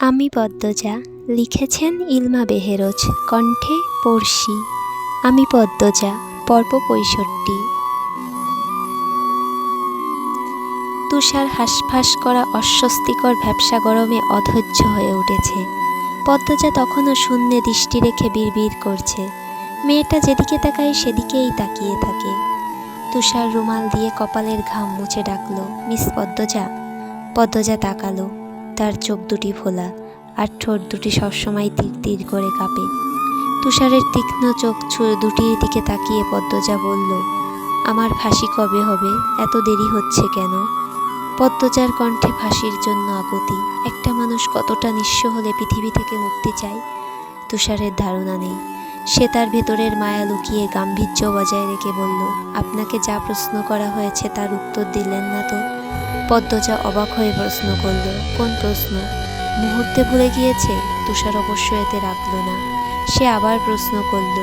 আমি পদ্মজা, লিখেছেন ইলমা বেহেরোজ, কণ্ঠে পড়শি। আমি পদ্মজা, পর্ব পঁয়ষট্টি। তুষার হাঁসফাঁস করা অস্বস্তিকর ভ্যাবসা গরমে অধৈর্য হয়ে উঠেছে। পদ্মজা তখনও শূন্যে দৃষ্টি রেখে বিড়বিড় করছে। মেয়েটা যেদিকে তাকায় সেদিকেই তাকিয়ে থাকে। তুষার রুমাল দিয়ে কপালের ঘাম মুছে ডাকলো, মিস পদ্মজা? পদ্মজা তাকালো। তার চোখ দুটি ফোলা আর ঠোঁট দুটি সবসময় তীর তীর করে কাঁপে। তুষারের তীক্ষ্ণ চোখ দুটির দিকে তাকিয়ে পদ্মজা বলল, আমার ফাঁসি কবে হবে? এত দেরি হচ্ছে কেন? পদ্মজার কণ্ঠে ফাঁসির জন্য আগতি একটা মানুষ কতটা নিঃস্ব হলে পৃথিবী থেকে মুক্তি চায়, তুষারের ধারণা নেই। সে তার ভেতরের মায়া লুকিয়ে গাম্ভীর্য বজায় রেখে বলল, আপনাকে যা প্রশ্ন করা হয়েছে তার উত্তর দিলেন না তো? পদ্মজা অবাক হয়ে প্রশ্ন করল, কোন প্রশ্ন? মুহূর্তে ভুলে গিয়েছে? তুষার অবশ্য এতে রাখল না। সে আবার প্রশ্ন করল,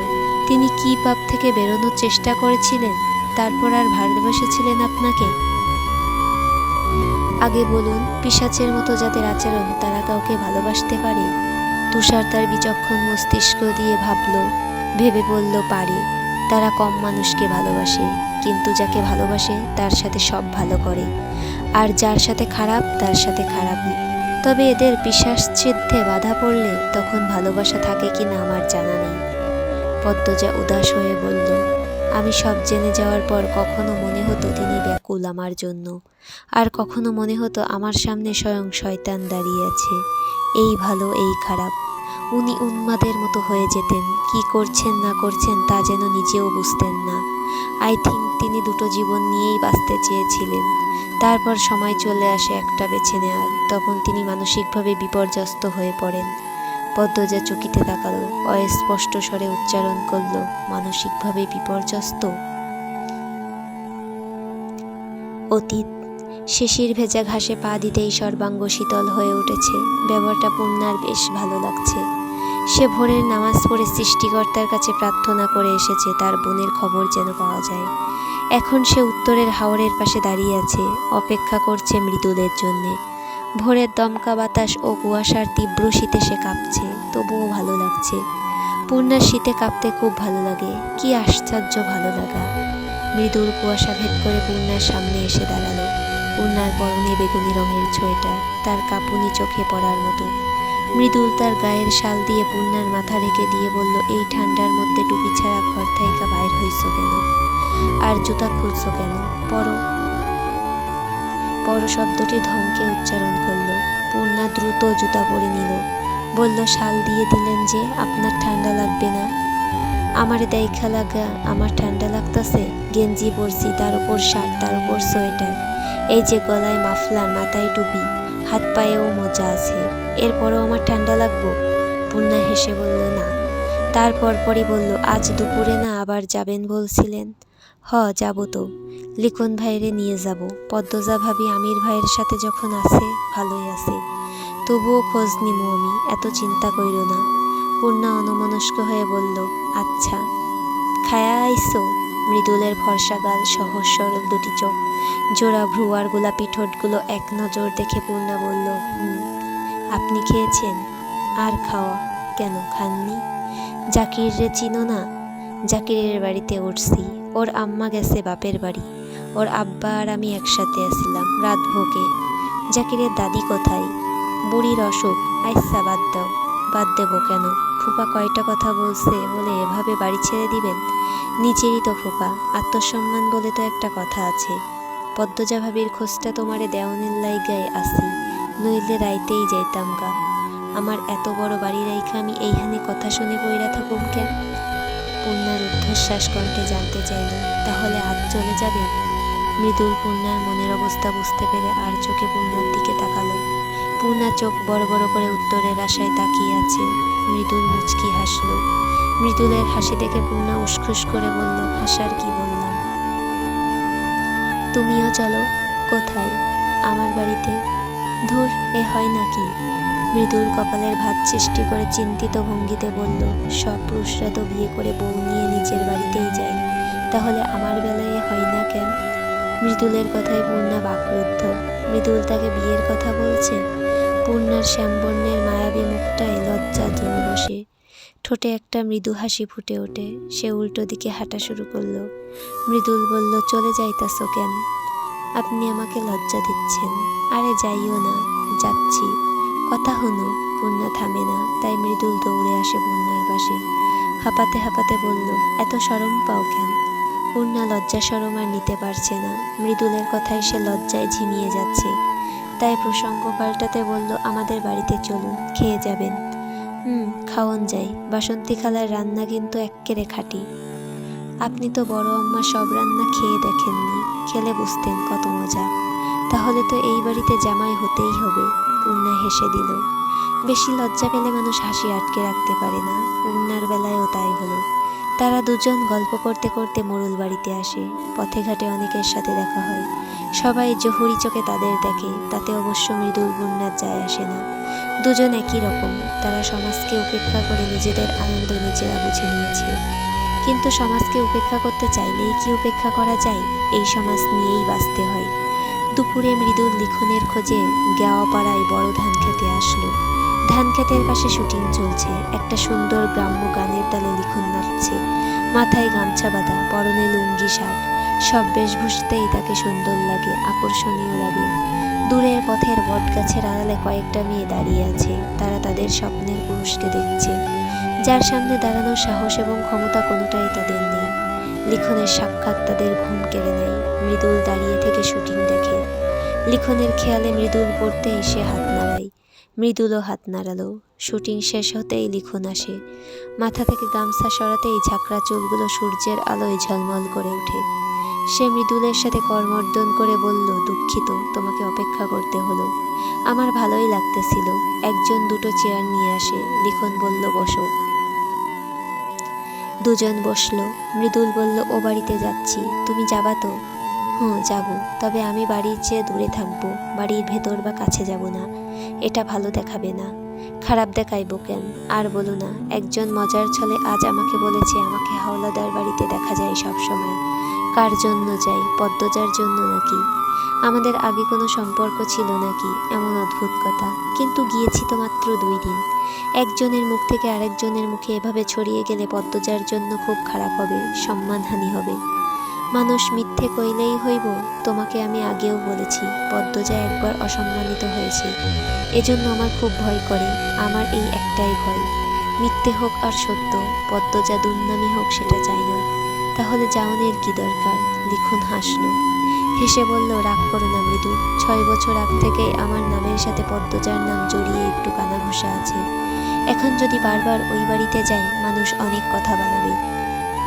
তিনি কি পাপ থেকে বেরোনোর চেষ্টা করেছিলেন? তারপর আর ভালোবেসেছিলেন আপনাকে? আগে বলুন পিসাচের মতো যাদের আচরণ তারা কাউকে ভালোবাসতে পারে? তুষার তার বিচক্ষণ মস্তিষ্ক দিয়ে ভাবল, ভেবে বলল, পারে। তারা কম মানুষকে ভালোবাসে, কিন্তু যাকে ভালোবাসে তার সাথে সব ভালো করে। আর যার সাথে খারাপ, তার সাথে খারাপই তবে এদের বিশ্বাসচ্ছেদে বাধা পড়লে তখন ভালোবাসা থাকে কি না আমার জানা নেই। পদ্মজা উদাস হয়ে বলল, আমি সব জেনে যাওয়ার পর কখনো মনে হতো তিনি ব্যাকুল আমার জন্য। আর কখনো মনে হতো আমার সামনে স্বয়ং শয়তান দাঁড়িয়ে আছে। এই ভালো, এই খারাপ। উনি উন্মাদের মতো হয়ে যেতেন, কি করছেন, না করছেন তা যেন নিজেও বুঝতেন না। আই থিঙ্ক তিনি দুটো জীবন নিয়েই বাঁচতে চেয়েছিলেন। তারপর সময় চলে আসে একটা বেছে নেওয়ার তখন তিনি মানসিকভাবে বিপর্যস্ত হয়ে পড়েন। পদ্মজা চকিতে তাকালো, অস্পষ্ট স্বরে উচ্চারণ করল, মানসিকভাবে বিপর্যস্ত? অতীত শিশির ভেজা ঘাসে পা দিতেই সর্বাঙ্গ শীতল হয়ে উঠেছে। ব্যবহারটা পূর্ণার বেশ ভালো লাগছে। সে ভোরের নামাজ পড়ে সৃষ্টিকর্তার কাছে প্রার্থনা করে এসেছে, তার বোনের খবর যেন পাওয়া যায়। এখন সে উত্তরের হাওরের পাশে দাঁড়িয়ে আছে, অপেক্ষা করছে মৃদুলের জন্যে। ভোরের দমকা বাতাস ও কুয়াশার তীব্র শীতে সে কাঁপছে, তবুও ভালো লাগছে। পূর্ণার শীতে কাঁপতে খুব ভালো লাগে, কি আশ্চর্য ভালো লাগা। মৃদুর কুয়াশা ভেদ করে পূর্ণার সামনে এসে দাঁড়াল। পূর্ণার পরনে বেগুনি রঙের সোয়েটার তার কাঁপুনি চোখে পড়ার মতো। মৃদুল তার গায়ের শাল দিয়ে পূর্ণার মাথা রেখে দিয়ে বলল, এই ঠান্ডার মধ্যে টুপি ছাড়া ঘর থেকে বাইর হইছ কেন? আর জুতা খুলছো কেন? পরো। পর শব্দটি ধমকে উচ্চারণ করল। পূর্ণা দ্রুত জুতা পরে নিল। বলল, শাল দিয়ে দিলেন যে আপনার ঠান্ডা লাগবে না। আমার দেখা লাগা, আমার ঠান্ডা লাগতাছে। গেঞ্জি পরছি, তার উপর শার্ট, তার উপর সোয়েটার। এই যে গলায় মাফলার, মাথায় টুপি, হাত পায়েও মোজা আছে, এরপরও আমার ঠান্ডা লাগবো? পূর্ণা হেসে বলল, না। তারপর পরই বলল, আজ দুপুরে না, আবার যাবেন বলছিলেন। হ, যাব তো। লিখন ভাইরে নিয়ে যাব। পদ্মজা ভাবি আমির ভাইয়ের সাথে যখন আছে, ভালোই আছে। তবুও খোঁজ নিমু আমি, এত চিন্তা করিল না। পূর্ণা অনমনস্ক হয়ে বলল আচ্ছা। খায়া আইসো? মৃদুলের ফর্সা গাল সহজ সরল দুটি চোখ, জোড়া ভ্রু আর গোলাপি ঠোঁটগুলো এক নজর দেখে পূর্ণা বলল আপনি খেয়েছেন? আর খাওয়া কেন খাননি? জাকির রে চিনো না? জাকিরের বাড়িতে উঠছি, ওর আম্মা গেছে বাপের বাড়ি, ওর আব্বা আর আমি একসাথে আসছিলাম রাত ভোগে। জাকিরের দাদি কোথায়? বুড়ির অসুখ, আইসা বাদ দাও, বাদ দেবো কেন? ফুপা কয়টা কথা বলছে বলে এভাবে বাড়ি ছেড়ে দিবেন? নিজেরই তো ফুপা, আত্মসম্মান বলে তো একটা কথা আছে। পদ্মজা ভাবির খোঁজটা তোমারে দেওয়ানের লাইগায় আসি নইলে রাইতেই যাইতাম গা। আমার এত বড় বাড়ি রাইখা আমি এইখানে কথা শুনে বইরা থাকুম কেন? পূর্ণার ঊর্ধ্বশ্বাস কণ্ঠে জানতে চাইল, তাহলে আজ চলে যাবে? মৃদুল পূর্ণার মনের অবস্থা বুঝতে পেরে আর চোখে পূর্ণার দিকে তাকালো। পূর্ণা চোখ বড় বড় করে উত্তরের আশায় তাকিয়ে আছে। মৃদুল মুচকি হাসলো। মৃদুলের হাসি দেখে পূর্ণা উসখুস করে বলল হাসার কি বললাম? তুমিও চলো, কোথায়? আমার বাড়িতে। ধুর, এ হয় নাকি? মৃদুল কপালের ভাত সৃষ্টি করে চিন্তিত ভঙ্গিতে বলল, সব পুরুষরা তো বিয়ে করে বউ নিয়ে নিজের বাড়িতেই যায়। তাহলে আমার বেলায় এ হয় না কেন? মৃদুলের কথায় পূর্ণা বাকরুদ্ধ। মৃদুল তাকে বিয়ের কথা বলছে? পূর্ণার শ্যামবর্ণের মায়াবী মুখটায় লজ্জা জমে বসে। ঠোঁটে একটা মৃদু হাসি ফুটে ওঠে। সে উল্টো দিকে হাঁটা শুরু করল। মৃদুল বলল, চলে যাইতাছো কেন? আপনি আমাকে লজ্জা দিচ্ছেন। আরে যাইও না, যাচ্ছি। কথা হলো, পূর্ণা থামে না। তাই মৃদুল দৌড়ে আসে পূর্ণার পাশে। হাঁপাতে হাঁপাতে বলল, এত সরম পাও কেন? পূর্ণা লজ্জা সরম আর নিতে পারছে না। মৃদুলের কথায় সে লজ্জায় ঝিমিয়ে যাচ্ছে। তাই প্রসঙ্গ পাল্টাতে বলল, আমাদের বাড়িতে চলুন, খেয়ে যাবেন। হুম, খাওয়ান যাই। বাসন্তী খালার রান্না কিন্তু এক্কেরে খাঁটি। আপনি তো বড় আম্মা, সব রান্না খেয়ে দেখেননি। খেলে বুঝতেন কত মজা। তাহলে তো এই বাড়িতে জামাই হতেই হবে পূর্ণা হেসে দিল। বেশি লজ্জা পেলে মানুষ হাসি আটকে রাখতে পারে না। পূর্ণার বেলায়ও তাই হলো। তারা দুজন গল্প করতে করতে মোড়ল বাড়িতে আসে। পথে ঘাটে অনেকের সাথে দেখা হয়। সবাই জহুরি চোখে তাদের দেখে, তাতে অবশ্য মৃদুল পূর্ণার যায় আসে না। দুজন একই রকম, তারা সমাজকে উপেক্ষা করে নিজেদের আনন্দ নিজেরা বুঝে নিয়েছে কিন্তু সমাজকে উপেক্ষা করতে চাইলেই কি উপেক্ষা করা যায়? এই সমাজ নিয়েই বাঁচতে হয়। দুপুরে মৃদুল লিখনের খোঁজে গেওয়াপাড়ায় বড় ধান খেতে আসলো। ধান ক্ষেতের পাশে শুটিং চলছে। একটা সুন্দর গ্রাম্য গানের তালে লিখন নাচছে। মাথায় গামছা বাঁধা, পরনে লুঙ্গি শার্ট। সব বেশভূষাতেই তাকে সুন্দর লাগে, আকর্ষণীয় লাগে। দূরের পথের বটগাছের আড়ালে কয়েকটা মেয়ে দাঁড়িয়ে আছে, তারা তাদের স্বপ্নের পুরুষকে দেখছে। যার সামনে দাঁড়ানোর সাহস এবং ক্ষমতা কোনোটাই তাদের নেই। লিখনের সাক্ষাৎ তাদের ঘুম কেড়ে নেয়, মৃদুল দাঁড়িয়ে থেকে শুটিং দেখে। লিখনের খেয়ালে মৃদুল পড়তে এসে হাত নাড়ায়। মৃদুলও হাত নাড়ালো। শুটিং শেষ হতেই লিখন আসে। মাথা থেকে গামছা সরাতেই ঝাঁকড়া চুলগুলো সূর্যের আলোয় ঝলমল করে ওঠে। সে মৃদুলের সাথে কর্মর্দন করে বলল, দুঃখিত, তোমাকে অপেক্ষা করতে হলো। আমার ভালোই লাগতেছিল। একজন দুটো চেয়ার নিয়ে আসে। লিখন বলল, বসো। দুজন বসল। মৃদুল বলল, ও বাড়িতে যাচ্ছি। তুমি যাবা তো? হুঁ, যাব। তবে আমি বাড়ির চেয়ে দূরে থাকব। বাড়ির ভেতর বা কাছে যাব না। এটা ভালো দেখাবে না। খারাপ দেখাইব কেন? আর বলো না, একজন মজার ছলে আজ আমাকে বলেছে, আমাকে হাওলাদার বাড়িতে দেখা যায় সব সময় কার জন্য যাই, পদ্মজার জন্য নাকি? আমাদের আগে কোনো সম্পর্ক ছিল নাকি? এমন অদ্ভুত কথা। কিন্তু গিয়েছি তো মাত্র দুই দিন। একজনের মুখ থেকে আরেকজনের মুখে এভাবে ছড়িয়ে গেলে পদ্মজার জন্য খুব খারাপ হবে, সম্মানহানি হবে। মানুষ মিথ্যে কইলেই হইব, তোমাকে আমি আগেও বলেছি, পদ্মজা একবার অসম্মানিত হয়েছে। এজন্য আমার খুব ভয় করে, আমার এই একটাই ভয়। মিথ্যে হোক আর সত্য, পদ্মজা দুর্নামি হোক সেটা চাই না। তাহলে যাওনের কি দরকার? লিখুন হাসলো হেসে বলল, রাগ করো না মৃদু। ছয় বছর আগ থেকে আমার নামের সাথে পদ্মজার নাম জড়িয়ে একটু কানাঘুষা আছে। এখন যদি বারবার ওই বাড়িতে যাই, মানুষ অনেক কথা বানাবে।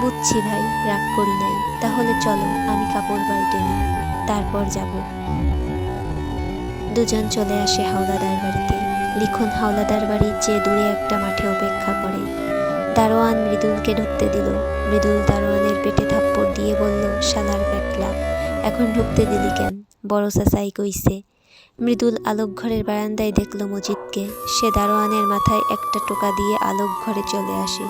বুঝছি ভাই, রাগ করি নাই। তাহলে চলো, আমি কাপড় বাড়িতে নিই তারপর যাব। দুজন চলে আসে হাওলাদার বাড়িতে। লিখন, হাওলাদার বাড়ির চেয়ে দূরে একটা মাঠে অপেক্ষা করে। দারোয়ান মৃদুলকে ঢুকতে দিল। মৃদুল দারোয়ানের পেটে থাপ্পড় দিয়ে বলল শালার প্যাটলা এখন ঢুকতে দিলি কেন? বড় চাচাই কইছে, মৃদুল আলোক ঘরের বারান্দায় দেখল মজিদকে। সে দারোয়ানের মাথায় একটা টোকা দিয়ে আলোক ঘরে চলে আসে।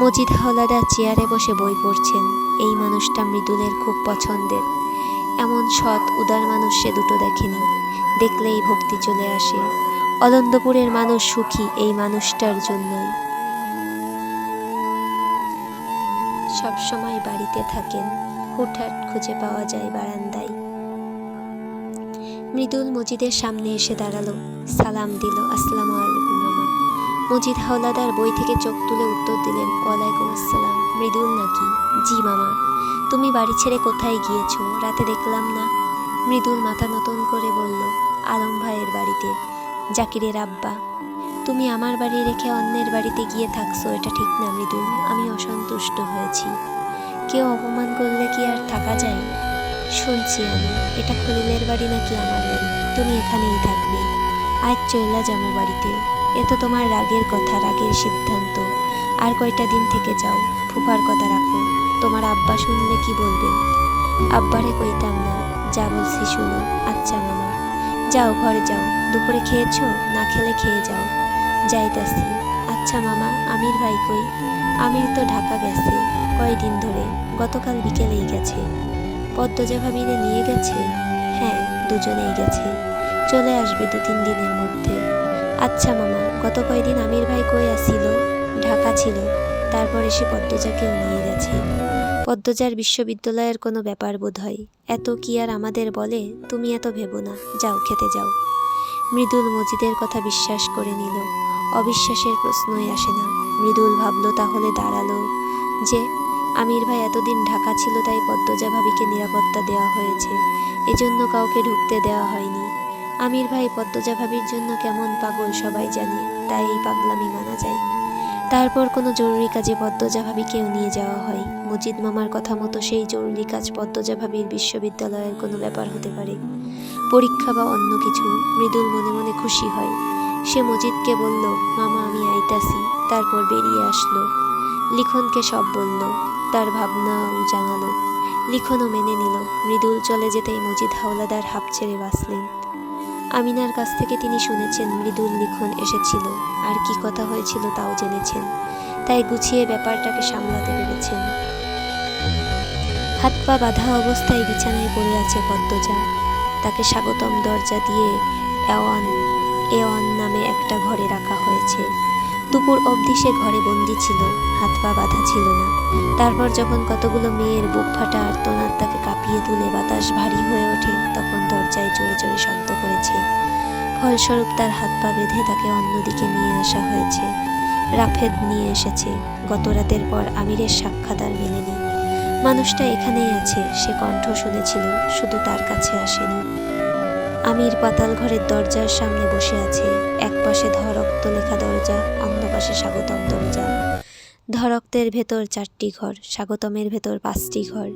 মজিদ হাওলাদা চেয়ারে বসে বই পড়ছেন, এই মানুষটা মৃদুলের খুব পছন্দের। এমন সৎ, উদার মানুষ সে দুটো দেখেনি। দেখলেই ভক্তি চলে আসে। অলন্দপুরের মানুষ সুখী এই মানুষটার জন্যই। সবসময় বাড়িতে থাকেন, হুটহাট খুঁজে পাওয়া যায় বারান্দায়। মৃদুল মজিদের সামনে এসে দাঁড়াল, সালাম দিল, আসসালামু আলাইকুম মামা। মজিদ হাওলাদার বই থেকে চোখ তুলে উত্তর দিলেন, ওয়ালাইকুম আসসালাম। মৃদুল নাকি? জি মামা। তুমি বাড়ি ছেড়ে কোথায় গিয়েছো? রাতে দেখলাম না। মৃদুল মাথা নতুন করে বলল, আলম ভাইয়ের বাড়িতে। জাকিরের আব্বা। তুমি আমার বাড়ি রেখে অন্যের বাড়িতে গিয়ে থাকছো, এটা ঠিক না মৃদুল আমি অসন্তুষ্ট হয়েছি। কেউ অপমান করলে কি আর থাকা যায়? শুনছি আমি, এটা খলিলের বাড়ি নাকি আমার বাড়ি? তুমি এখানেই থাকবে। আজ চইলা যাব বাড়িতে। এ তো তোমার রাগের কথা, রাগের সিদ্ধান্ত। আর কয়টা দিন থেকে যাও, ফুফার কথা রাখো। তোমার আব্বা শুনলে কি বলবেন আব্বারে কইতাম না, যা বলছি শুনো আচ্ছা মামা। যাও, ঘরে যাও। দুপুরে খেয়েছো? না খেলে খেয়ে যাও। যাইতাছি। আচ্ছা মামা, আমির ভাই কই? আমির তো ঢাকা গেছে, কয়দিন ধরে, গতকাল বিকেলেই গেছে। পদ্মজা ভাবিরে নিয়ে গেছে? হ্যাঁ দুজনেই গেছে। চলে আসবে দু তিন দিনের মধ্যে। আচ্ছা মামা, গত কয়দিন আমির ভাই কই আসিল? ঢাকা ছিল, তারপর এসে পদ্মজাকেও নিয়ে গেছে। পদ্মজার বিশ্ববিদ্যালয়ের কোনো ব্যাপার বোধ হয় এত কি আর আমাদের বলে? তুমি এত ভেবো না, যাও, খেতে যাও। মৃদুল মজিদের কথা বিশ্বাস করে নিল। অবিশ্বাসের প্রশ্নই আসে না। মৃদুল ভাবলো, তাহলে দাঁড়াল যে, আমির ভাই এতদিন ঢাকা ছিল, তাই পদ্মজা ভাবিকে নিরাপত্তা দেওয়া হয়েছে। এজন্য কাউকে ঢুকতে দেওয়া হয়নি। আমির ভাই পদ্মজা ভাবির জন্য কেমন পাগল সবাই জানে, তাই এই পাগলামি মানা যায়। তারপর কোনো জরুরি কাজে পদ্মজা ভাবিকেও নিয়ে যাওয়া হয়। মজিদ মামার কথা মতো সেই জরুরি কাজ পদ্মজা ভাবির বিশ্ববিদ্যালয়ের কোনো ব্যাপার হতে পারে। পরীক্ষা বা অন্য কিছু, মৃদুল মনে মনে খুশি হয়। সে মজিদকে বলল, মামা, আমি আইতাছি। তারপর বেরিয়ে আসলো। লিখনকে সব বলল, তার ভাবনাও জানালো। লিখনও মেনে নিল, মৃদুল চলে যেতেই মজিদ হাওলাদার হাঁপ ছেড়ে বাঁচলেন। আমিনার কাছ থেকে তিনি শুনেছেন মৃদুল লিখন এসেছিল, আর কি কথা হয়েছিল তাও জেনেছেন। তাই গুছিয়ে ব্যাপারটাকে সামলাতে পেরেছেন। হাত পা বাঁধা অবস্থায় বিছানায় পড়ে আছে পদ্মজা। তাকে স্বাগতম দরজা দিয়ে এওয়ান এওয়ান নামে একটা ঘরে রাখা হয়েছে। দুপুর অবধি সে ঘরে বন্দি ছিল, হাত পা বাঁধা ছিল না। তারপর যখন কতগুলো মেয়ের বুক ফাটা আর্তনাদ তাকে কাঁপিয়ে তুলে বাতাস ভারী হয়ে ওঠে, তখন দরজায় জোরে জোরে শব্দ করেছে। ফলস্বরূপ তার হাত পা বেঁধে তাকে অন্যদিকে নিয়ে আসা হয়েছে। রাফেদ নিয়ে এসেছে। গত রাতের পর আমিরের সাক্ষাৎ আর মেলেনি। মানুষটা এখানেই আছে, সে কণ্ঠ শুনেছিল, শুধু তার কাছে আসেনি। আমির পাতাল ঘরের দরজার সামনে বসে আছে। এক পাশে ধরক্ত লেখা দরজা, অন্য পাশে স্বাগতম দরজা। ধরক্তের ভেতর চারটি ঘর, স্বাগতমের ভেতর পাঁচটি ঘর।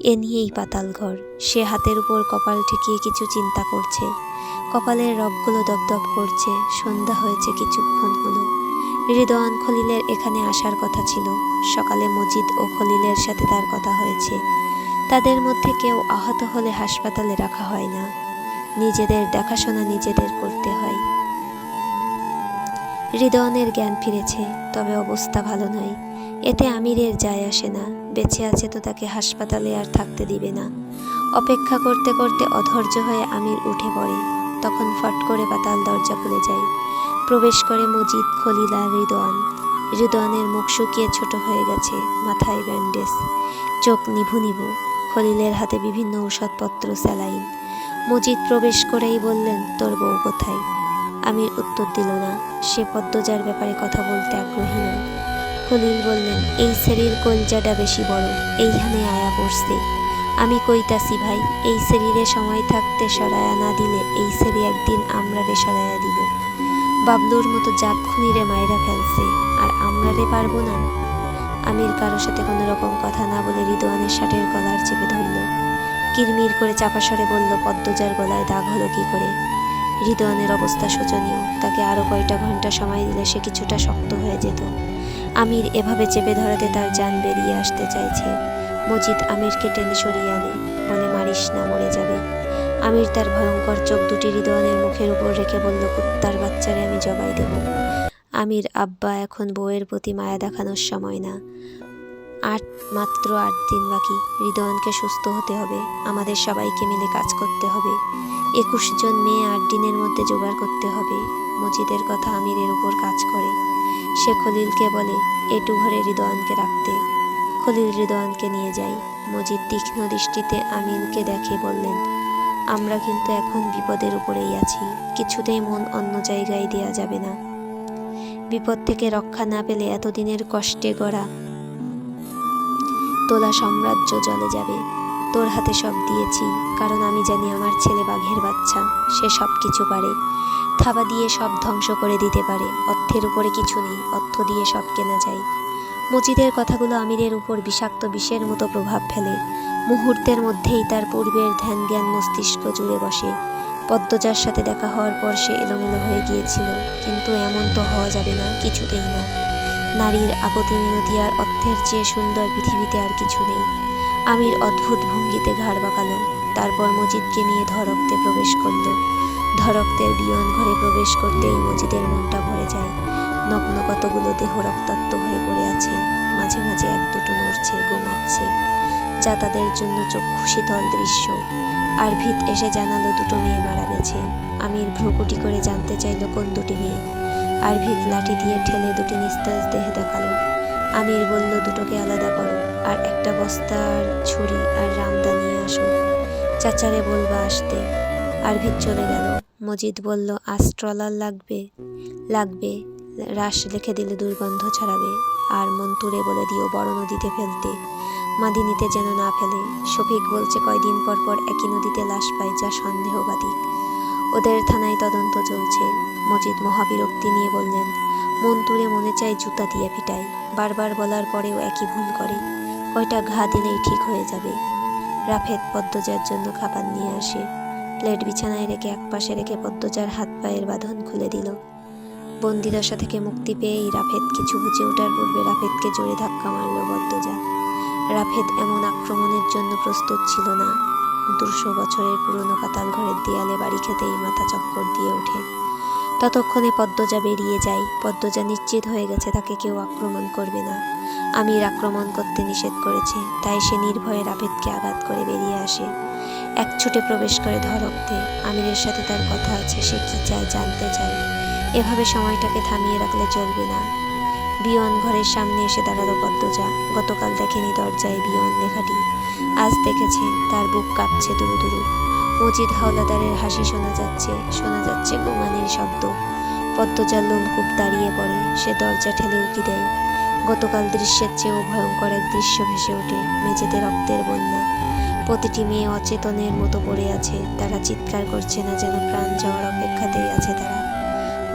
এ নিয়েই পাতাল ঘর। সে হাতের উপর কপাল ঠেকিয়ে কিছু চিন্তা করছে। কপালের রগগুলো দপদপ করছে। সন্ধ্যা হয়েছে কিছুক্ষণ হলো। হৃদয়ান খলিলের এখানে আসার কথা ছিল। সকালে মজিদ ও খলিলের সাথে তার কথা হয়েছে। তাদের মধ্যে কেউ আহত হলে হাসপাতালে রাখা হয় না। নিজেদের দেখাশোনা নিজেদের করতে হয়। হৃদয়নের জ্ঞান ফিরেছে, তবে অবস্থা ভালো নয়। এতে আমিরের যায় আসে না, বেঁচে আছে তো তাকে হাসপাতালে আর থাকতে দিবে না। অপেক্ষা করতে করতে অধৈর্য হয়ে আমির উঠে পড়ে, তখন ফট করে পাতাল দরজা খুলে যায়। প্রবেশ করে মজিদ খলিলা হৃদয়ান। হৃদয়ানের মুখ শুকিয়ে ছোট হয়ে গেছে, মাথায় ব্যান্ডেজ। চোখ নিভু নিভু, খলিলের হাতে বিভিন্ন ঔষধপত্র, স্যালাইন। মজিদ প্রবেশ করেই বললেন, তোর বউ কোথায়? আমির উত্তর দিল না। সে পদ্মজার ব্যাপারে কথা বলতে আগ্রহী নয় খলিল বললেন, এই শরীর কলজাটা বেশি বড়, এইখানে আয়া পড়ছে আমি কইতাছি, ভাই, এই শরীরে সময় থাকতে সরায়া না দিলে এই শরী একদিন আমরা রে সরায়া দিব। বাবলুর মতো জাত খুনিরে মাইরা ফেলছে, আর আমরা রে পারব না। আমির কারোর সাথে কোনো রকম কথা না বলে রিদোয়ানের শার্টের গলার চেপে ধরল। কিরমির করে চাপা স্বরে বলল, পদ্মজার গলায় দাগ হলো কি করে? হৃদয়নের অবস্থা শোচনীয়। তাকে আরও কয়টা ঘণ্টা সময় দিলে সে কিছুটা শক্ত হয়ে যেত। আমির এভাবে চেপে ধরাতে তার যান বেরিয়ে আসতে চাইছে। মজিদ আমিরকে টেনে সরিয়ে আনে। বলে মারিস না, মরে যাবে। আমির তার ভয়ঙ্কর চোখ দুটি হৃদয়নের মুখের উপর রেখে বলল, কুত্তার বাচ্চারে আমি জবাই দেব। আমির, আব্বা, এখন বউয়ের প্রতি মায়া দেখানোর সময় না। আট, মাত্র আট দিন বাকি। হৃদয়নকে সুস্থ হতে হবে। আমাদের সবাইকে মিলে কাজ করতে হবে। একুশ জন মেয়ে আট দিনের মধ্যে জোগাড় করতে হবে। মজিদের কথা আমিরের উপর কাজ করে। সে খলিলকে বলে, এটু ঘরে হৃদয়নকে রাখতে। খলিল হৃদয়নকে নিয়ে যায়। মজিদ তীক্ষ্ণ দৃষ্টিতে আমিরকে দেখে বললেন, আমরা কিন্তু এখন বিপদের উপরেই আছি। কিছুতেই মন অন্য জায়গায় দেয়া যাবে না। বিপদ থেকে রক্ষা না পেলে এতদিনের কষ্টে গড়া। তোলা সাম্রাজ্য জলে যাবে। তোর হাতে সব দিয়েছি, কারণ আমি জানি আমার ছেলে বাঘের বাচ্চা, সে সব কিছু পারে। থাবা দিয়ে সব ধ্বংস করে দিতে পারে, অর্থের উপরে কিছু নেই, অর্থ দিয়ে সব কেনা যায়। মজিদের কথাগুলো আমিরের উপর বিষাক্ত বিষের মতো প্রভাব ফেলে। মুহূর্তের মধ্যেই তার পূর্বের ধ্যান জ্ঞান মস্তিষ্ক জুড়ে বসে। পদ্মজার সাথে দেখা হওয়ার পর সে এলোমেলো হয়ে গিয়েছিল, কিন্তু এমন তো হওয়া যাবে না, কিছুতেই না। নারীর আপতি মিনতি অর্থের চেয়ে সুন্দর পৃথিবীতে আর কিছু নেই। আমির অদ্ভুত ভঙ্গিতে ঘাড় বাঁকালো, তারপর মজিদকে নিয়ে ধরক্তে প্রবেশ করল। ধরক্তের বিয়ন ঘরে প্রবেশ করতেই মজিদের মনটা ভরে যায়। নগ্ন কতগুলো দেহ রক্তাক্ত হয়ে পড়ে আছে, মাঝে মাঝে এক দুটো নড়ছে ঘুমাচ্ছে যা তাদের জন্য চক্ষু শীতল দৃশ্য। আর ভিত এসে জানালো দুটো মেয়ে মারা গেছে। আমির ভ্রুকুটি করে জানতে চাইল কোন দুটি মেয়ে। আর ভিত লাঠি দিয়ে ঠেলে দুটি নিস্তেজ দেহে দেখাল। আমির বলল, দুটোকে আলাদা করো, আর একটা বস্তার ছুরি আর রামদা নিয়ে আসো। চাচারে বলবা আসতে। আর ভিত চলে গেল। মজিদ বলল, আজ ট্রলার লাগবে লাগবে। রাস লিখে দিলে দুর্গন্ধ ছড়াবে। আর মন্তুরে বলে দিও, বড় নদীতে ফেলতে। মাদিনীতে যেন না ফেলে। শফিক বলছে, কয়দিন পর পর একই নদীতে লাশ পায় যা সন্দেহবাদী। ওদের থানায় তদন্ত চলছে। মজিদ মহাবিরক্তি নিয়ে বললেন মন্তুরে মনে চায় জুতা দিয়ে পিটাই। বারবার বলার পরেও একই ভুল করে। কয়টা ঘা দিলেই ঠিক হয়ে যাবে। রাফেদ পদ্মজার জন্য খাবার নিয়ে আসে। প্লেট বিছানায় রেখে একপাশে রেখে পদ্মজার হাত পায়ের বাঁধন খুলে দিল। বন্দিদশা থেকে মুক্তি পেয়েই রাফেদ কিছু বুঝে ওঠার পূর্বে রাফেদকে জোরে ধাক্কা মারল পদ্মজা। রাফেদ এমন আক্রমণের জন্য প্রস্তুত ছিল না। দুশো বছরের পুরনো পাতাল ঘরের দেয়ালে বাড়ি খেতেই মাথা চক্কর দিয়ে ওঠে। ততক্ষণে পদ্মজা বেরিয়ে যায়। পদ্মজা নিশ্চিত হয়ে গেছে, তাকে কেউ আক্রমণ করবে না। আমির আক্রমণ করতে নিষেধ করেছে, তাই সে নির্ভয়ে রাভেদকে আঘাত করে বেরিয়ে আসে। এক ছুটে প্রবেশ করে ধরক্তে। আমিরের সাথে তার কথা আছে, সে কি চায় জানতে চায়। এভাবে সময়টাকে থামিয়ে রাখলে চলবে না। বিয়ন ঘরের সামনে এসে দাঁড়াল পদ্মজা। গতকাল দেখেনি দরজায় বিয়ন লেখাটি। আজ দেখেছে, তার বুক কাঁপছে দুরু দুরু মজিদ হাওলাদারের হাসি শোনা যাচ্ছে শোনা যাচ্ছে গোমানের শব্দ। পদ্মজার লোমকূপ দাঁড়িয়ে পড়ে, সে দরজা ঠেলে উকি দেয়। গতকাল দৃশ্যের চেয়েও ভয়ঙ্কর এক দৃশ্য ভেসে ওঠে, মেঝেতে রক্তের বন্যা। প্রতিটি মেয়ে অচেতনের মতো পড়ে আছে, তারা চিৎকার করছে না যেন প্রাণ যাওয়ার অপেক্ষাতেই আছে তারা।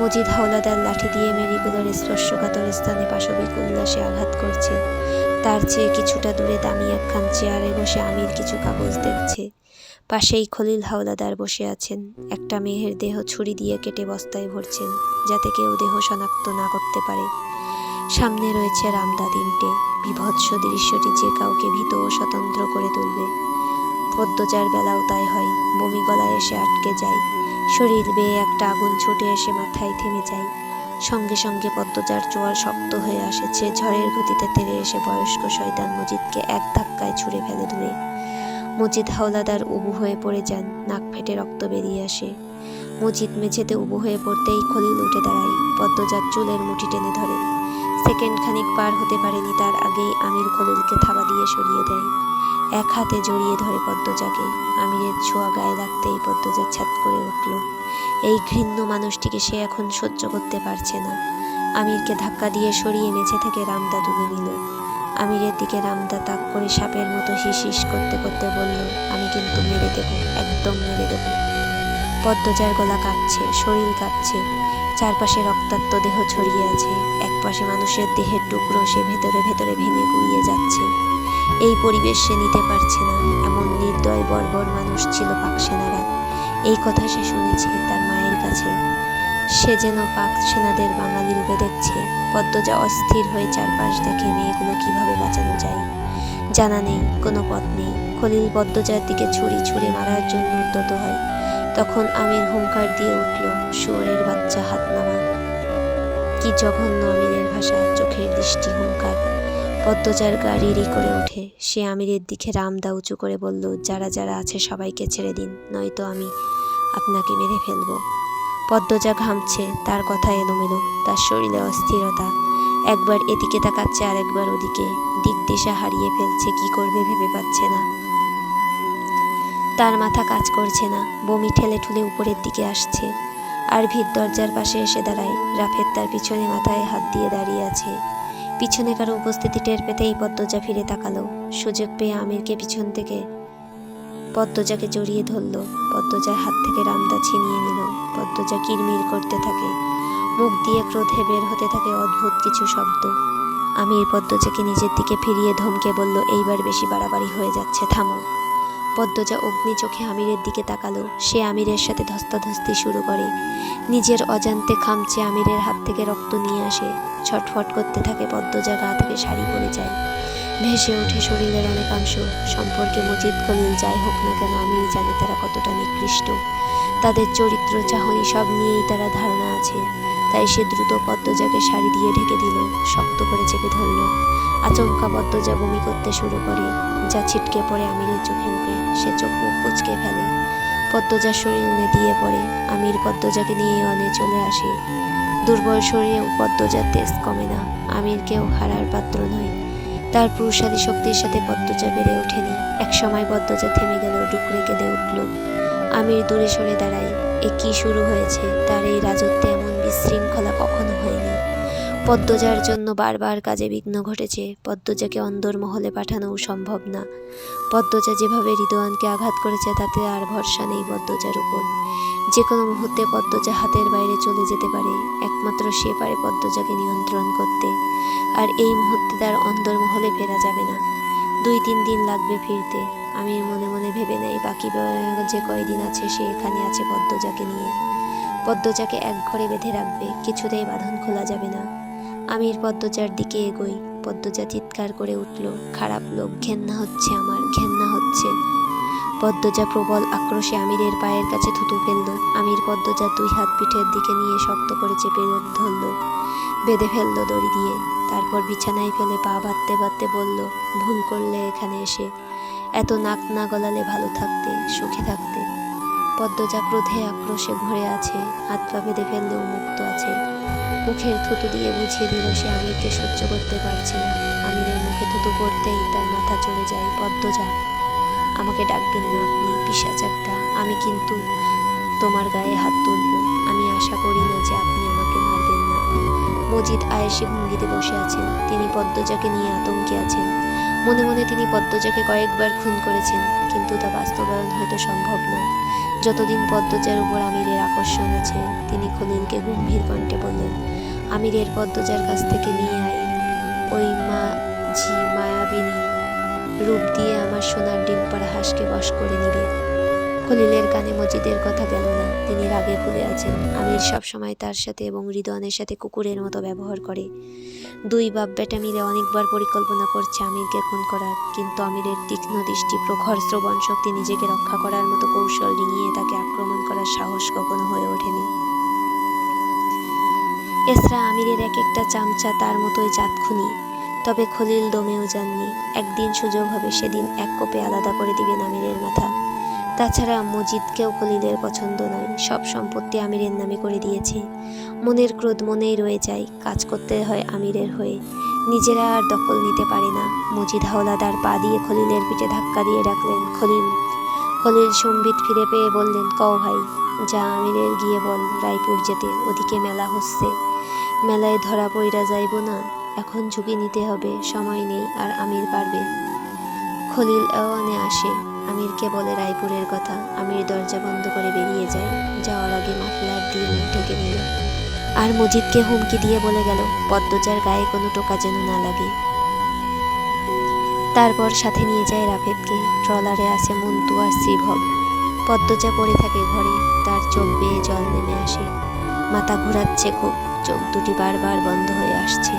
মজিদ হাওলাদার লাঠি দিয়ে মেরিগুলোর স্পর্শকাতর স্থানে পাশবিক উল্লাসে আঘাত করছে। তার চেয়ে কিছুটা দূরে দামি একখান চেয়ারে বসে আমির কিছু কাগজ দেখছে। পাশেই খলিল হাওলাদার বসে আছেন। একটা মেয়ের দেহ ছুরি দিয়ে কেটে বস্তায় ভরছেন, যাতে কেউ দেহ শনাক্ত না করতে পারে। সামনে রয়েছে রামদা তিনটে। বিভৎস দৃশ্যটি যে কাউকে ভীত ও স্বতন্ত্র করে তুলবে। পদ্মচার বেলাও তাই হয়, বমি গলায় এসে আটকে যায়। শরীর বেয়ে একটা আগুন ছুটে এসে মাথায় থেমে যায়। সঙ্গে সঙ্গে পদ্মচার চোয়াল শক্ত হয়ে আসেছে, ঝড়ের গতিতে তেড়ে এসে বয়স্ক শয়তান মজিদকে এক ধাক্কায় ছুঁড়ে ফেলে দূরে। মজিদ হাওলাদার উবু হয়ে পড়ে যান, নাক ফেটে রক্ত বেরিয়ে আসে। মজিদ মেঝেতে উবু হয়ে পড়তেই খলিল উঠে দাঁড়ায় পদ্মজার চুলের মুঠি টেনে ধরে। সেকেন্ড খানিক পার হতে পারেনি তার আগেই আমির খলিলকে থাবা দিয়ে সরিয়ে দেয়। এক হাতে জড়িয়ে ধরে পদ্মজাকে, আমিরের ছোঁয়া গায়ে লাগতেই পদ্মজা ছাত করে উঠল। এই ঘৃণ্য মানুষটিকে সে এখন সহ্য করতে পারছে না। আমিরকে ধাক্কা দিয়ে সরিয়ে মেঝে থেকে রামদা তুলে নিল। আমিরের দিকে রামদা তাক করে সাপের মতো হিস করতে করতে বলল, আমি কিন্তু মেরে দেব, একদম মেরে দেব। পদ্মজার গলা কাঁপছে, শরীর কাঁপছে, চারপাশে রক্তাক্ত দেহ ছড়িয়ে আছে, একপাশে মানুষের দেহের টুকরো সে ভেতরে ভেতরে ভেঙে গুড়িয়ে যাচ্ছে। এই পরিবেশ সে নিতে পারছে না, এমন নির্দয় বর্বর মানুষ ছিল পাক সেনারা। এই কথা সে শুনেছে তার মায়ের কাছে। সে যেন পাক সেনাদের বাঙালি রূপে দেখছে। পদ্মজা অস্থির হয়ে চারপাশ দেখে মেয়েগুলো কীভাবে বাঁচানো যায়। জানা নেই, কোনো পথ নেই। খলিল পদ্মজার দিকে ছুরি ছুরি মারার জন্য উদ্যত হয়। তখন আমির হুঙ্কার দিয়ে উঠল, শুয়োরের বাচ্চা হাত নামা। কি জঘন্য আমিরের ভাষা, চোখের দৃষ্টি হুঙ্কার। পদ্মজার গা রিরি করে ওঠে। সে আমিরের দিকে রামদা উঁচু করে বলল, যারা যারা আছে সবাইকে ছেড়ে দিন, নয়তো আমি আপনাকে মেরে ফেলব। পদ্মজা ঘামছে, তার কথা এলোমেলো, তার শরীরে অস্থিরতা। একবার এদিকে তাকাচ্ছে আর একবার ওদিকে, দিক দিশা হারিয়ে ফেলছে, কি করবে ভেবে পাচ্ছে না। তার মাথা কাজ করছে না, বমি ঠেলে ঠুলে উপরের দিকে আসছে। আর ভিত দরজার পাশে এসে দাঁড়ায় রাফের তার পিছনে মাথায় হাত দিয়ে দাঁড়িয়ে আছে। পিছনে কারও উপস্থিতি টের পেতেই পদ্মজা ফিরে তাকালো। সুযোগ পেয়ে আমিরকে পিছন থেকে পদ্মজাকে জড়িয়ে ধরল। পদ্মজার হাত থেকে রামদা ছিনিয়ে নিল। পদ্মজা কিরমির করতে থাকে। মুখ দিয়ে ক্রোধে বের হতে থাকে অদ্ভুত কিছু শব্দ। আমির পদ্মজাকে নিজের দিকে ফিরিয়ে ধমকে বলল, এইবার বেশি বাড়াবাড়ি হয়ে যাচ্ছে, থামো। পদ্মজা অগ্নি চোখে আমিরের দিকে তাকালো। সে আমিরের সাথে ধস্তাধস্তি শুরু করে। নিজের অজান্তে খামচে আমিরের হাত থেকে রক্ত নিয়ে আসে। ছটফট করতে থাকে পদ্মজা, গা থেকে শাড়ি পরে যায়। ভেসে ওঠে শরীরের অনেকাংশ সম্পর্কে মজিদ খলিল যাই হোক না কেন আমি জানে তারা কতটা নিকৃষ্ট। তাদের চরিত্র, চাহনি সব নিয়েই তারা ধারণা আছে। তাই সে দ্রুত পদ্মজাকে শাড়ি দিয়ে ঢেকে দিল, শক্ত করে চেপে ধরল। আচমকা পদ্মজা বমি করতে শুরু করে। যা ছিটকে পড়ে আমিরের চোখে মুখে, সে চোখ মুখ কুচকে ফেলে। পদ্মজার শরীর দিয়ে পড়ে। আমির পদ্মজাকে নিয়ে অনে চলে আসে। দুর্বল শরীরেও পদ্মজার তেজ কমে না। আমিরকেও হারার পাত্র নয়। তার পুরুষালী শক্তির সাথে পদ্মজা বেড়ে ওঠেনি। একসময় পদ্মজা থেমে গেল, ডুকরে কেঁদে উঠল। আমির দূরে সরে দাঁড়াই। এ কি শুরু হয়েছে? তার এই রাজত্বে এমন বিশৃঙ্খলা কখনো হয়নি। পদ্মজার জন্য বারবার কাজে বিঘ্ন ঘটেছে। পদ্মজাকে অন্দরমহলে পাঠানোও সম্ভব না। পদ্মজা যেভাবে হৃদয়ানকে আঘাত করেছে, তাতে আর ভরসা নেই পদ্মজার উপর। যে কোনো মুহূর্তে পদ্মজা হাতের বাইরে চলে যেতে পারে। একমাত্র সে পারে পদ্মজাকে নিয়ন্ত্রণ করতে। আর এই মুহূর্তে তার অন্দরমহলে ফেরা যাবে না। দুই তিন দিন লাগবে ফিরতে। আমি মনে মনে ভেবে নেই, বাকি যে কয়দিন আছে, সে এখানে আছে পদ্মজাকে নিয়ে। পদ্মজাকে এক ঘরে বেঁধে রাখবে, কিছুতেই বাঁধন খোলা যাবে না। আমির পদ্মজার দিকে এগোই। পদ্মজা চিৎকার করে উঠল, খারাপ লোক, ঘেন্না হচ্ছে আমার, ঘেন্না হচ্ছে। পদ্মজা প্রবল আক্রোশে আমিরের পায়ের কাছে থুতু ফেলল। আমির পদ্মজার দুই হাত পিঠের দিকে নিয়ে শক্ত করে চেপে ধরল, বেঁধে ফেলল দড়ি দিয়ে। তারপর বিছানায় ফেলে পা বাঁধতে বাঁধতে বলল, ভুল করলে এখানে এসে, এত নাক না গলালে ভালো থাকতে, সুখে থাকতে। পদ্মজা ক্রোধে আক্রোশে ভরে আছে, হাত পা বেঁধে ফেললেও মুক্ত আছে। মুখের থুতু দিয়ে বুঝিয়ে দিল সে আমিরকে সহ্য করতে পারছে না। আমিরের মুখে থুতু পড়তেই তার মাথা চলে যায় পদ্মজা আমাকে ডাকবেন না, আপনি পিসাচ আমি কিন্তু তোমার গায়ে হাত তুলব। আমি আশা করি না যে আপনি আমাকে মারবেন না। মজিদ আয়েসি ভঙ্গিতে বসে আছেন। তিনি পদ্মজাকে নিয়ে আতঙ্কে আছেন। মনে মনে তিনি পদ্মজাকে কয়েকবার খুন করেছেন, কিন্তু তা বাস্তবায়ন হয়তো সম্ভব না যতদিন পদ্মজার উপর আমিরের আকর্ষণ আছে, তিনি খলিলকে গম্ভীর কণ্ঠে বললেন, আমিরের পদ্মজার কাছ থেকে নিয়ে আয়। ওই মা ঝি মায়াবিনী, রূপ দিয়ে আমার সোনার ডিম পাড়া হাঁসকে বশ করে নিবে। খলিলের কানে মজিদের কথা গেল না, তিনি রাগে ভুলে আছেন। আমির সবসময় তার সাথে এবং হৃদয়নের সাথে কুকুরের মতো ব্যবহার করে। দুই বাপ বেটা মিলে অনেকবার পরিকল্পনা করছে আমিরকে খুন করার, কিন্তু আমিরের তীক্ষ্ণ দৃষ্টি, প্রখর শ্রবণ শক্তি নিজেকে রক্ষা করার মতো কৌশল ডিঙিয়ে তাকে আক্রমণ করার সাহস কখনো হয়ে ওঠেনি। এসরা আমিরের এক একটা চামচা তার মতোই চাঁদখুনি তবে খলিল দমেও যাননি। একদিন সুযোগ হবে সেদিন এক কোপে আলাদা করে দিবেন আমিরের মাথা। তাছাড়া মজিদকেও খলিলের পছন্দ নয়। সব সম্পত্তি আমিরের নামে করে দিয়েছে। মনের ক্রোধ মনেই রয়ে যায় কাজ করতে হয় আমিরের হয়ে। নিজেরা আর দখল নিতে পারে না। মজিদ হাওলাদার পা দিয়ে খলিলের পিঠে ধাক্কা দিয়ে ডাকলেন, খলিল। খলিল সম্বিত ফিরে পেয়ে বললেন, কও ভাই, যা আমিরের গিয়ে বল, রায়পুর যেতে। ওদিকে মেলা হচ্ছে। মেলায় ধরা পইরা যাইব না। এখন ঝুঁকি নিতে হবে, সময় নেই, আর আমির পারবে। খলিল এওয়ানে আসে। আমিরকে বলে রায়পুরের কথা। আমির দরজা বন্ধ করে বেরিয়ে যায়। যাওয়ার আগে মাফলার দিয়ে মুখ ঢেকে নিল। আর মজিদকে হুমকি দিয়ে বলে গেল, পদ্মজার গায়ে কোনো টোকা যেন না লাগে। তারপর সাথে নিয়ে যায় রাফেদকে। ট্রলারে আছে মন্টু আর শ্রীভব। পদ্মজা পড়ে থাকে ঘরে। তার চোখ বেয়ে জল নেমে আসে। মাথা ঘোরাচ্ছে খুব। চোখ দুটি বারবার বন্ধ হয়ে আসছে।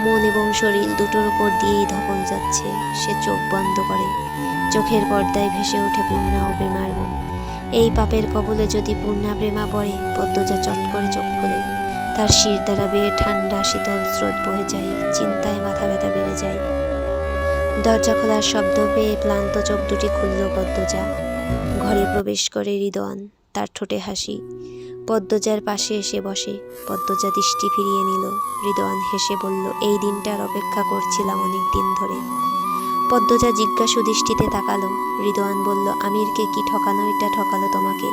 মন এবং শরীর দুটোর উপর দিয়েই ধকল যাচ্ছে। সে চোখ বন্ধ করে। চোখের পর্দায় ভেসে ওঠে পূর্ণা ও প্রেমার মুখ এই পাপের কবলে যদি পূর্ণা প্রেমা পড়ে, পদ্মজা চট করে চোখ খোলে। তার শির দ্বারা বেয়ে ঠান্ডা শীতল স্রোত বয়ে যায়, চিন্তায় মাথা ব্যথা বেড়ে যায়। দরজা খোলার শব্দ পেয়ে ক্লান্ত চোখ দুটি খুলল পদ্মজা। ঘরে প্রবেশ করে হৃদয়ন, তার ঠোঁটে হাসি। পদ্মজার পাশে এসে বসে, পদ্মজা দৃষ্টি ফিরিয়ে নিল। হৃদয়ন হেসে বলল, এই দিনটার অপেক্ষা করছিলাম অনেক দিন ধরে। পদ্মজা জিজ্ঞাসু দৃষ্টিতে তাকালো। হৃদয়ন বলল, আমিরকে কি ঠকানোইটা ঠকালো তোমাকে?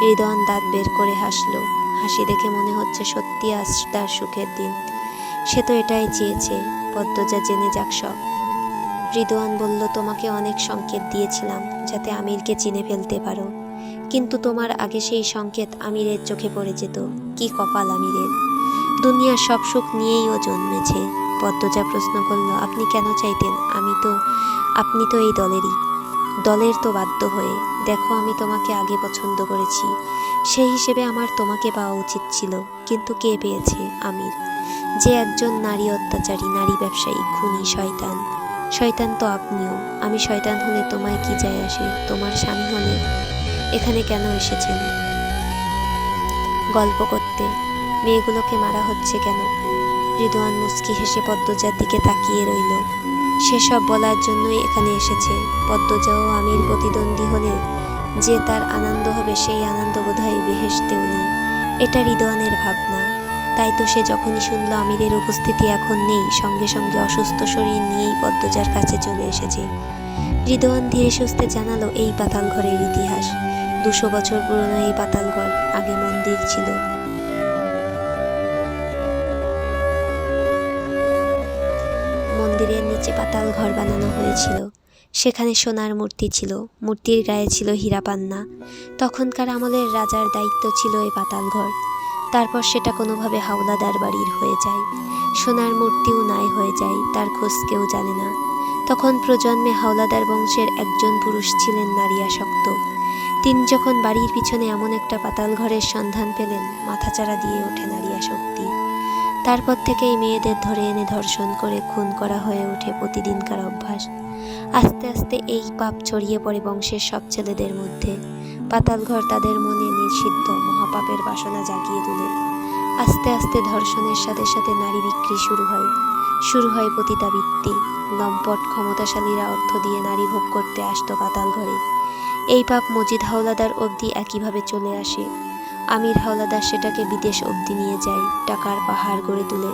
হৃদয়ন দাঁত বের করে হাসলো। হাসি দেখে মনে হচ্ছে সত্যি আজ তার সুখের দিন। সে তো এটাই চেয়েছে, পদ্মজা জেনে যাক সব। হৃদওয়ান বলল, তোমাকে অনেক সংকেত দিয়েছিলাম, যাতে আমিরকে চিনে ফেলতে পারো। কিন্তু তোমার আগে সেই সংকেত আমিরের চোখে পড়ে যেত। কি কপাল আমিরের? দুনিয়ার সব সুখ নিয়েই ও জন্মেছে। পদ্মজা প্রশ্ন করল, আপনি কেন চাইতেন? আমি তো, আপনি তো এই দলেরই। দলের তো বাধ্য হয়ে। দেখো, আমি তোমাকে আগে পছন্দ করেছি। সেই হিসেবে আমার তোমাকে পাওয়া উচিত ছিল। কিন্তু কে পেয়েছে? আমির। যে একজন নারী অত্যাচারী, নারী ব্যবসায়ী, খুনি, শয়তান। শয়তান তো আপনিও। আমি শয়তান হলে তোমায় কি যায় আসে? তোমার স্বামী হলে এখানে কেন এসেছেন? গল্প করতে। মেয়েগুলোকে মারা হচ্ছে কেন? রিদওয়ান মুস্কি হেসে পদ্মজার দিকে তাকিয়ে রইল। সেসব বলার জন্যই এখানে এসেছে। পদ্মজাও আমির প্রতিদ্বন্দ্বী হলে যে তার আনন্দ হবে, সেই আনন্দ বোধহয় বেহেসতেও নেই এটা রিদওয়ানের ভাবনা। তাই তো সে যখনই শুনল আমিরের উপস্থিতি এখন নেই, সঙ্গে সঙ্গে অসুস্থ শরীর নিয়েই পদ্মজার কাছে চলে এসেছে। হৃদয়ন ধীরে সুস্থে জানালো, এই পাতাল ঘরের ইতিহাস। দুশো বছর পুরনো এই পাতাল ঘর আগে মন্দির ছিল। মন্দিরের নিচে পাতাল ঘর বানানো হয়েছিল। সেখানে সোনার মূর্তি ছিল। মূর্তির গায়ে ছিল হীরাপান্না। তখনকার আমলের রাজার দায়িত্ব ছিল এই পাতাল ঘর। তারপর সেটা কোনোভাবে হাওলাদার বাড়ির হয়ে যায়। সোনার মূর্তিও নাই হয়ে যায়, তার খোঁজ কেউ জানে না। তখন প্রজন্মে হাওলাদার বংশের একজন পুরুষ ছিলেন নারিয়াসক্ত। তিনি যখন বাড়ির পিছনে এমন একটা পাতাল ঘরের সন্ধান পেলেন, মাথাচাড়া দিয়ে ওঠে নারিয়াশক্তি। তারপর থেকেই মেয়েদের ধরে এনে ধর্ষণ করে খুন করা হয়ে ওঠে প্রতিদিনকার অভ্যাস। আস্তে আস্তে এই পাপ ছড়িয়ে পড়ে বংশের সব ছেলেদের মধ্যে। পাতালঘর তাদের মনে নিষিদ্ধ, মহাপাপের বাসনা জাগিয়ে তোলে। আস্তে আস্তে ধর্ষণের সাথে সাথে নারী বিক্রি শুরু হয়। শুরু হয় পতিতাবৃত্তি। লম্পট ক্ষমতাশালীরা অর্থ দিয়ে নারী ভোগ করতে আসতো পাতাল ঘরে। এই পাপ মজিদ হাওলাদার অবধি একইভাবে চলে আসে। আমির হাওলাদার সেটাকে বিদেশ অবধি নিয়ে যায় টাকার পাহাড় গড়ে তোলে।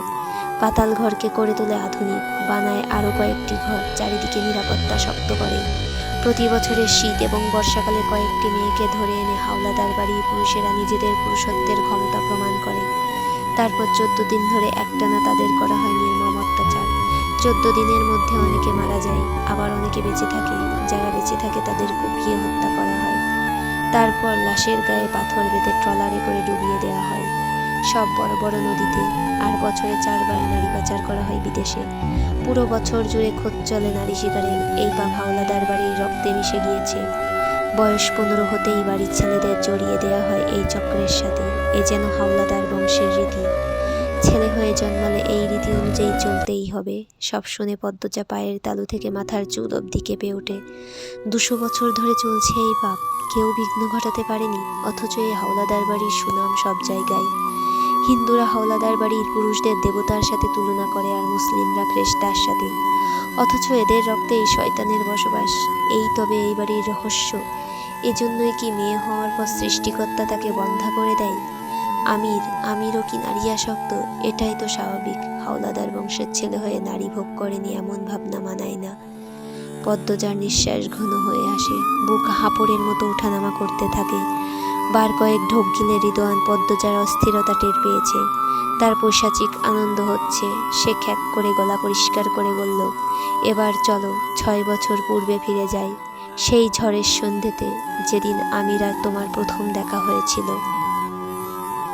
পাতাল ঘরকে করে তোলে আধুনিক বানায় আরও কয়েকটি ঘর, চারিদিকে নিরাপত্তা শক্ত করে। প্রতি বছরের শীত এবং বর্ষাকালে কয়েকটি মেয়েকে ধরে এনে হাওলাদার বাড়ি পুরুষেরা নিজেদের পুরুষত্বের ক্ষমতা প্রমাণ করে। তারপর চোদ্দ দিন ধরে একটানা তাদের করা হয় নির্মম অত্যাচার। চোদ্দ দিনের মধ্যে অনেকে মারা যায়, আবার অনেকে বেঁচে থাকে। যারা বেঁচে থাকে তাদের কুপিয়ে হত্যা করা হয়। তারপর লাশের গায়ে পাথর বেঁধে ট্রলারে করে ডুবিয়ে দেওয়া হয়। সব বড় বড় নদীতে আর বছরে চারবার নারী পাচার করা হয় বিদেশে। পুরো বছর জুড়ে খোঁজ চলে নারী শিকারের। এই পাপ হাওলাদার বাড়ির রক্তে মিশে গিয়েছে। বয়স পনেরো হতেই বাড়ির ছেলেদের জড়িয়ে দেওয়া হয় এই চক্রের সাথে। এ যেন হাওলাদার বংশের রীতি। ছেলে হয়ে জন্মালে এই রীতি অনুযায়ী চলতেই হবে। সব শুনে পদ্মজা পায়ের তালু থেকে মাথার চুল অবধি কেঁপে ওঠে। দুশো বছর ধরে চলছে এই পাপ। কেউ বিঘ্ন ঘটাতে পারেনি, অথচ এই হাওলাদার বাড়ির সুনাম সব জায়গায়। হিন্দুরা হাওলাদার বাড়ির পুরুষদের দেবতার সাথে তুলনা করে আর মুসলিমরা খ্রিস্টার সাথে। অথচ এদের রক্তে এই শয়তানের বসবাস। এই তবে এই বাড়ির রহস্য। এজন্যই কি মেয়ে হওয়ার পর সৃষ্টিকর্তা তাকে বন্ধা করে দেয়? আমির, আমিরও কি নারীয়াসক্ত এটাই তো স্বাভাবিক। হাওলাদার বংশের ছেলে হয়ে নারী ভোগ করেনি এমন ভাবনা মানায় না। পদ্মজার নিঃশ্বাস ঘন হয়ে আসে। বুক হাঁপড়ের মতো উঠানামা করতে থাকে। বার কয়েক ঢোক গিলে হৃদয়ান পদ্মজার অস্থিরতা টের পেয়েছে। তার পৈশাচিক আনন্দ হচ্ছে। সে খ্যাক করে গলা পরিষ্কার করে বলল, এবার চলো, ছয় বছর পূর্বে ফিরে যাই। সেই ঝড়ের সন্ধেতে যেদিন আমির তোমার প্রথম দেখা হয়েছিল।